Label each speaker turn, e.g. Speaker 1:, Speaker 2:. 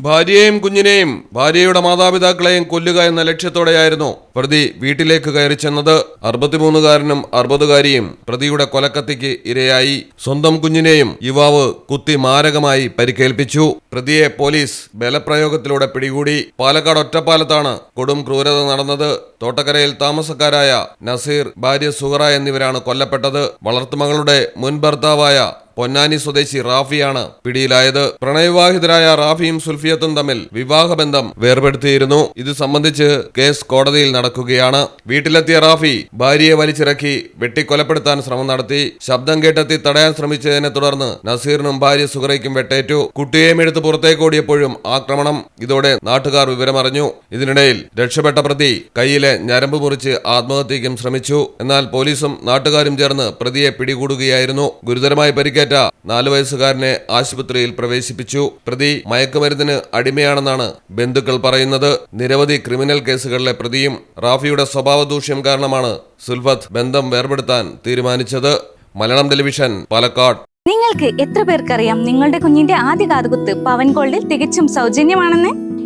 Speaker 1: ഭാര്യയെയും കുഞ്ഞിനെയും ഭാര്യയുടെ മാതാപിതാക്കളെയും കൊല്ലുക എന്ന ലക്ഷ്യത്തോടെയായിരുന്നു പ്രതി വീട്ടിലേക്ക് കയറി ചെന്നത് അറുപത്തിമൂന്നുകാരനും അറുപതുകാരിയും പ്രതിയുടെ കൊലക്കത്തിക്ക് ഇരയായി. സ്വന്തം കുഞ്ഞിനെയും യുവാവ് കുത്തി മാരകമായി പരിക്കേൽപ്പിച്ചു. പ്രതിയെ പോലീസ് ബലപ്രയോഗത്തിലൂടെ പിടികൂടി. പാലക്കാട് ഒറ്റപ്പാലത്താണ് കൊടും ക്രൂരത നടന്നത്. തോട്ടക്കരയിൽ താമസക്കാരായ നസീർ ഭാര്യ സുഹറ എന്നിവരാണ് കൊല്ലപ്പെട്ടത്. വളർത്തുമകളുടെ മുൻ ഭർത്താവായ പൊന്നാനി സ്വദേശി റാഫിയാണ് പിടിയിലായത്. പ്രണയവിവാഹിതരായ റാഫിയും സുൽഫിയത്തും തമ്മിൽ വിവാഹബന്ധം വേർപെടുത്തിയിരുന്നു. ഇത് സംബന്ധിച്ച് കേസ് കോടതിയിൽ നടക്കുകയാണ്. വീട്ടിലെത്തിയ റാഫി ഭാര്യയെ വലിച്ചിറക്കി വെട്ടിക്കൊലപ്പെടുത്താൻ ശ്രമം നടത്തി. ശബ്ദം കേട്ടെത്തി തടയാൻ ശ്രമിച്ചതിനെ തുടർന്ന് നസീറിനും ഭാര്യ സുഹറയ്ക്കും വെട്ടേറ്റു. കുട്ടിയെയും എടുത്ത് പുറത്തേക്ക് ഓടിയപ്പോഴും ആക്രമണം. ഇതോടെ നാട്ടുകാർ വിവരമറിഞ്ഞു. ഇതിനിടയിൽ രക്ഷപ്പെട്ട പ്രതി കയ്യിലെ ഞരമ്പ് മുറിച്ച് ആത്മഹത്യയ്ക്കും ശ്രമിച്ചു. എന്നാൽ പോലീസും നാട്ടുകാരും ചേർന്ന് പ്രതിയെ പിടികൂടുകയായിരുന്നു. ഗുരുതരമായി പരിക്കേറ്റ നാല് വയസ്സുകാരനെ ആശുപത്രിയിൽ പ്രവേശിപ്പിച്ചു. പ്രതി മയക്കുമരുന്നിന് അടിമയാണെന്നാണ് ബന്ധുക്കൾ പറയുന്നത്. നിരവധി ക്രിമിനൽ കേസുകളിലെ പ്രതിയും റാഫിയുടെ സ്വഭാവ ദൂഷ്യം കാരണമാണ് സുൽഫത്ത് ബന്ധം വേർപെടുത്താൻ തീരുമാനിച്ചത്. മലയാളം ടെലിവിഷൻ പാലക്കാട്.
Speaker 2: നിങ്ങൾക്ക് എത്ര പേർക്കറിയാം നിങ്ങളുടെ കുഞ്ഞിന്റെ ആദ്യ കാതുകുത്ത് പവൻ ഗോൾഡിൽ തികച്ചും സൗജന്യമാണെന്ന്?